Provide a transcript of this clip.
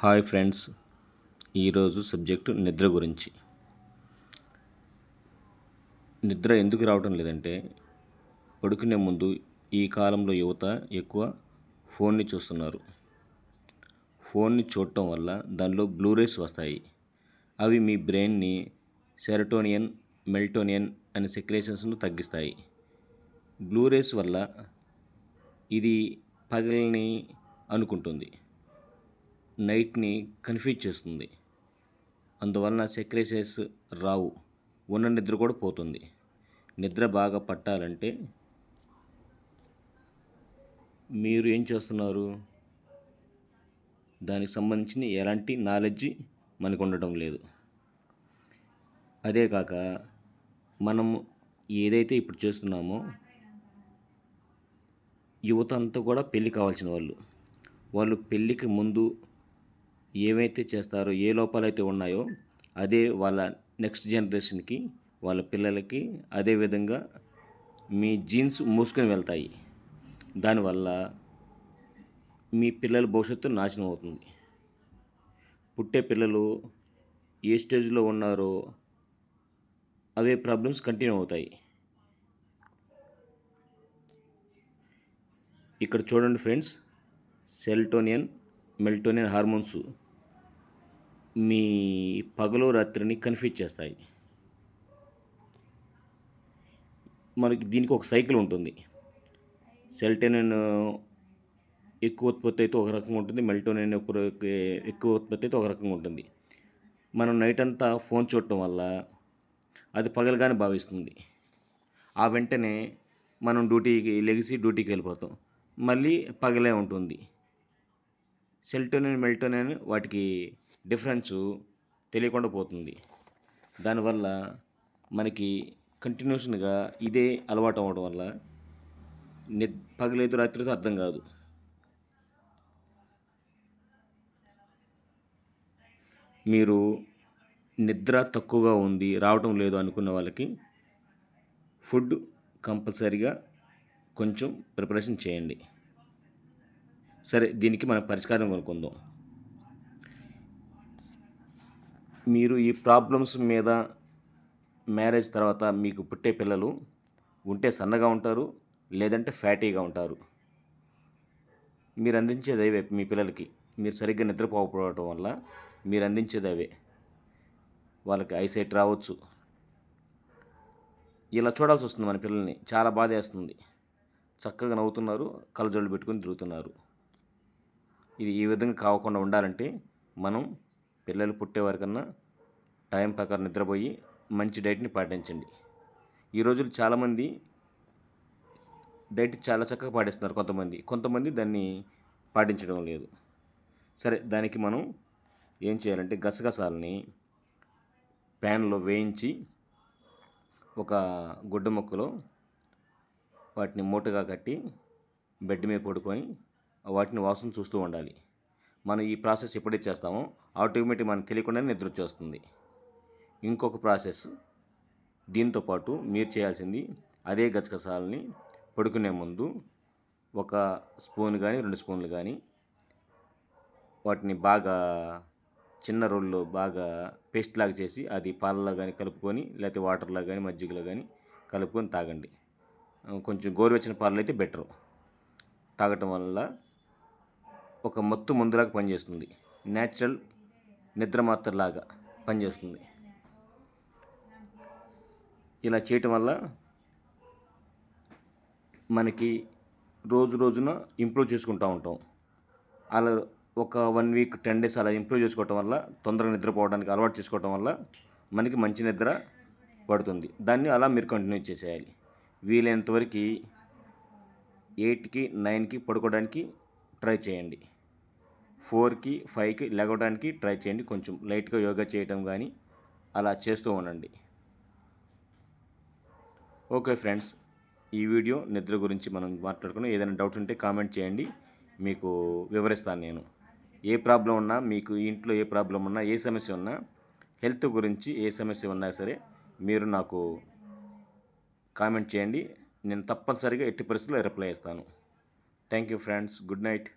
Hi friends. ఈరోజు subject నిద్ర గురించి. నిద్ర ఎందుకు రావటం లేదంటే పడుకునే ముందు ఈ కాలంలో యువత ఎక్కువ ఫోన్ని చూస్తున్నారు. ఫోన్ని చూడటం వల్ల దానిలో బ్లూరేస్ వస్తాయి. అవి మీ బ్రెయిన్ని సెరటోనియన్ మెల్టోనియన్ అనే సెక్రేషన్స్ను తగ్గిస్తాయి. బ్లూరేస్ వల్ల ఇది పగలని అనుకుంటుంది. నైట్ని కన్ఫ్యూజ్ చేస్తుంది. అందువలన సెక్రేసెస్ రావు. ఉన్న నిద్ర కూడా పోతుంది. నిద్ర బాగా పట్టాలంటే మీరు ఏం చేస్తున్నారు? దానికి సంబంధించిన ఎలాంటి నాలెడ్జ్ మనకు ఉండటం లేదు. అదే కాక మనం ఏదైతే ఇప్పుడు చేస్తున్నామో యువత అంతా కూడా పెళ్ళి కావాల్సిన వాళ్ళు. వాళ్ళు పెళ్ళికి ముందు ఏవైతే చేస్తారో ఏ లోపాలైతే ఉన్నాయో అదే వాళ్ళ నెక్స్ట్ జనరేషన్కి వాళ్ళ పిల్లలకి అదే విధంగా మీ జీన్స్ మూసుకొని వెళ్తాయి. దానివల్ల మీ పిల్లల భవిష్యత్తు నాశనం అవుతుంది. పుట్టే పిల్లలు ఏ స్టేజ్లో ఉన్నారో అవే ప్రాబ్లమ్స్ కంటిన్యూ అవుతాయి. ఇక్కడ చూడండి ఫ్రెండ్స్ సెల్టోనియన్ మెల్టోనిన్ హార్మోన్స్ మీ పగలు రాత్రిని కన్ఫ్యూజ్ చేస్తాయి. మనకి దీనికి ఒక సైకిల్ ఉంటుంది. సెల్టోనియన్ ఎక్కువ ఉత్పత్తి అయితే ఒక రకంగా ఉంటుంది మెల్టోనియన్ ఎక్కువ ఉత్పత్తి అయితే ఒక రకంగా ఉంటుంది. మనం నైట్ అంతా ఫోన్ చూడటం వల్ల అది పగలగానే భావిస్తుంది. ఆ వెంటనే మనం డ్యూటీకి లెగిసి డ్యూటీకి వెళ్ళిపోతాం. మళ్ళీ పగలే ఉంటుంది. సెల్టోనిన్ మెల్టోనిన్ వాటికి డిఫరెన్స్ తెలియకుండా పోతుంది. దానివల్ల మనకి కంటిన్యూషన్గా ఇదే అలవాటు అవ్వడం వల్ల ని పగలేదు రాత్రితో అర్థం కాదు. మీరు నిద్ర తక్కువగా ఉంది రావటం లేదు అనుకున్న వాళ్ళకి ఫుడ్ కంపల్సరీగా కొంచెం ప్రిపరేషన్ చేయండి. సరే దీనికి మనం పరిష్కారం కొనుక్కుందాం. మీరు ఈ ప్రాబ్లమ్స్ మీద మ్యారేజ్ తర్వాత మీకు పుట్టే పిల్లలు ఉంటే సన్నగా ఉంటారు లేదంటే ఫ్యాటీగా ఉంటారు. మీరు అందించేది అవే మీ పిల్లలకి. మీరు సరిగ్గా నిద్రపోకపోవడం వల్ల మీరు అందించేది అవే. వాళ్ళకి ఐసైట్ రావచ్చు. ఇలా చూడాల్సి వస్తుంది మన పిల్లల్ని. చాలా బాధ వేస్తుంది చక్కగా నవ్వుతున్నారు కళ్ళజోళ్ళు పెట్టుకొని తిరుగుతున్నారు. ఇది ఈ విధంగా కాకుండా ఉండాలంటే మనం పిల్లలు పుట్టేవారికన్నా టైం ప్రకారం నిద్రపోయి మంచి డైట్ని పాటించండి. ఈ రోజులు చాలామంది డైట్ చాలా చక్కగా పాటిస్తున్నారు కొంతమంది. కొంతమంది దాన్ని పాటించడం లేదు. సరే దానికి మనం ఏం చేయాలంటే గసగసాలని ప్యాన్లో వేయించి ఒక గుడ్డ మొక్కలో వాటిని మూటగా కట్టి బెడ్ మీద పడుకొని వాటిని వాసన చూస్తూ ఉండాలి. మనం ఈ ప్రాసెస్ ఎప్పుడైతే చేస్తామో ఆటోమేటిక్ మనకు తెలియకుండానే నిద్ర వచ్చేస్తుంది. ఇంకొక ప్రాసెస్ దీంతో పాటు మీరు చేయాల్సింది అదే గసగసాలని పడుకునే ముందు ఒక స్పూన్ కానీ రెండు స్పూన్లు కానీ వాటిని బాగా చిన్న రోల్లో బాగా పేస్ట్ లాగా చేసి అది పాలలో కానీ కలుపుకొని లేకపోతే వాటర్లో కానీ మజ్జిగలో కానీ కలుపుకొని తాగండి. కొంచెం గోరువెచ్చని పాలు అయితే బెటరు. తాగటం వల్ల ఒక మత్తు మందులాగా పనిచేస్తుంది. న్యాచురల్ నిద్ర మాత్రలాగా పనిచేస్తుంది. ఇలా చేయటం వల్ల మనకి రోజు రోజున ఇంప్రూవ్ చేసుకుంటూ ఉంటాం. అలా ఒక వన్ వీక్ టెన్ డేస్ అలా ఇంప్రూవ్ చేసుకోవటం వల్ల తొందరగా నిద్రపోవడానికి అలవాటు చేసుకోవటం వల్ల మనకి మంచి నిద్ర పడుతుంది. దాన్ని అలా మీరు కంటిన్యూ చేసేయాలి. వీలైనంత వరకు ఎయిట్కి నైన్కి పడుకోవడానికి ట్రై చేయండి. ఫోర్కి ఫైవ్కి లెగవడానికి ట్రై చేయండి. కొంచెం లైట్గా యోగా చేయటం కానీ అలా చేస్తూ ఉండండి. ఓకే ఫ్రెండ్స్ ఈ వీడియో నిద్ర గురించి మనం మాట్లాడుకున్నాం. ఏదైనా డౌట్స్ ఉంటే కామెంట్ చేయండి. మీకు వివరిస్తాను నేను. ఏ ప్రాబ్లం ఉన్నా మీకు ఇంట్లో ఏ ప్రాబ్లం ఉన్నా ఏ సమస్య ఉన్నా హెల్త్ గురించి ఏ సమస్య ఉన్నా సరే మీరు నాకు కామెంట్ చేయండి. నేను తప్పనిసరిగా ఎట్టి పరిస్థితుల్లో రిప్లై ఇస్తాను. Thank you friends good night